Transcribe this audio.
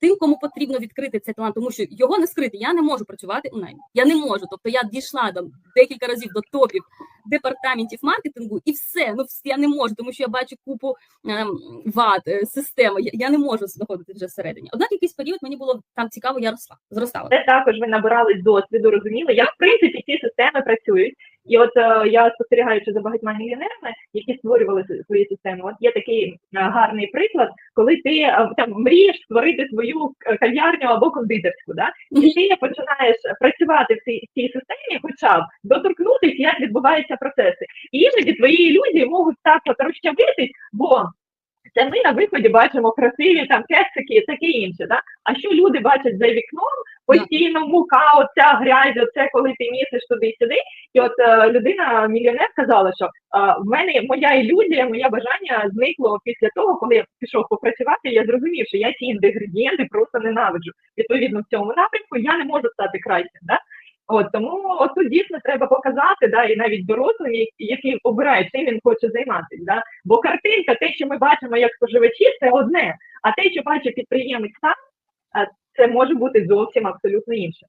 тим, кому потрібно відкрити цей талант, тому що його не скрити. Я не можу працювати у наймі. Я не можу. Тобто я дійшла там декілька разів до топів департаментів маркетингу, і все. Ну вс- я не можу, тому що я бачу купу ем, вад, е, системи. Я, я не можу знаходити вже всередині. Однак якийсь період мені було там цікаво, я росла, зростала. Це також ви набирались досвіду, розуміли, як в принципі ці системи працюють. І от е, я спостерігаючи за багатьма мільйонерами, які створювали свої системи. От є такий е, гарний приклад, коли ти е, там мрієш створити свою кав'ярню або кондитерську, да? і ти починаєш працювати в цій, цій системі, хоча б доторкнутися, як відбуваються процеси. І іноді твої ілюзії можуть так от розчавитись, бо це ми на виході бачимо красиві там кексики таке інше. Да? А що люди бачать за вікном? Постійно мука, оця грязь, оце коли ти місиш туди і от е, людина, мільйонер, сказала, що е, в мене моя ілюзія, моє бажання зникло після того, коли я пішов попрацювати. Я зрозумів, що я ці інгредієнти просто ненавиджу. Відповідно, в цьому напрямку я не можу стати кращим. Да? От тому от тут дійсно треба показати, да, і навіть дорослим, які обирають, чим він хоче займатися. Да? Бо картинка, те, що ми бачимо як споживачі, це одне. А те, що бачить підприємець сам, а це може бути зовсім абсолютно інше.